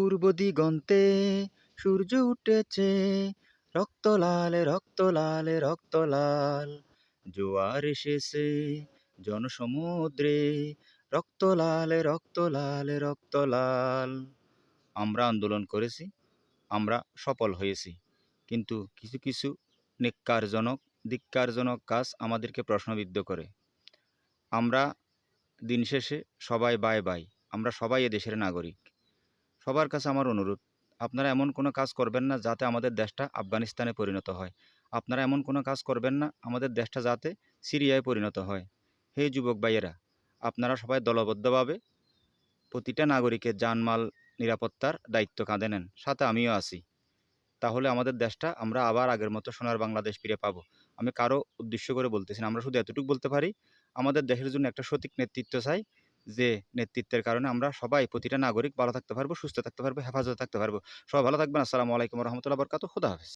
পূর্ব দিগন্তে সূর্য উঠেছে। রক্ত লাল রক্ত লাল রক্ত লাল। জোয়ার এসেছে জনসমুদ্রে। রক্ত লাল রক্ত লাল রক্ত লাল। আমরা আন্দোলন করেছি, আমরা সফল হয়েছি। কিন্তু কিছু কিছু নেককারজনক, ধিক্কারজনক কাজ আমাদেরকে প্রশ্নবিদ্ধ করে। আমরা দিন শেষে সবাই বাই বাই। আমরা সবাই এ দেশের নাগরিক। সবার কাছে আমার অনুরোধ, আপনারা এমন কোনো কাজ করবেন না যাতে আমাদের দেশটা আফগানিস্তানে পরিণত হয়। আপনারা এমন কোনো কাজ করবেন না আমাদের দেশটা যাতে সিরিয়ায় পরিণত হয়। হে যুবক ভাইয়েরা, আপনারা সবাই দলবদ্ধভাবে প্রতিটা নাগরিকের জানমাল নিরাপত্তার দায়িত্ব কাঁধে নেন, সাথে আমিও আছি। তাহলে আমাদের দেশটা আমরা আবার আগের মতো সোনার বাংলাদেশ ফিরে পাবো। আমি কারও উদ্দেশ্য করে বলতেছি না, আমরা শুধু এতটুকু বলতে পারি, আমাদের দেশের জন্য একটা সঠিক নেতৃত্ব চাই যে নেতৃত্বের কারণে আমরা সবাই প্রতিটা নাগরিক ভালো থাকতে পারব, সুস্থ থাকতে পারব, হেফাজতে থাকতে পারব। সবাই ভালো থাকবেন, আসসালামু আলাইকুম রহমতুল্লাহ বরকাত খুদা হাফেজ।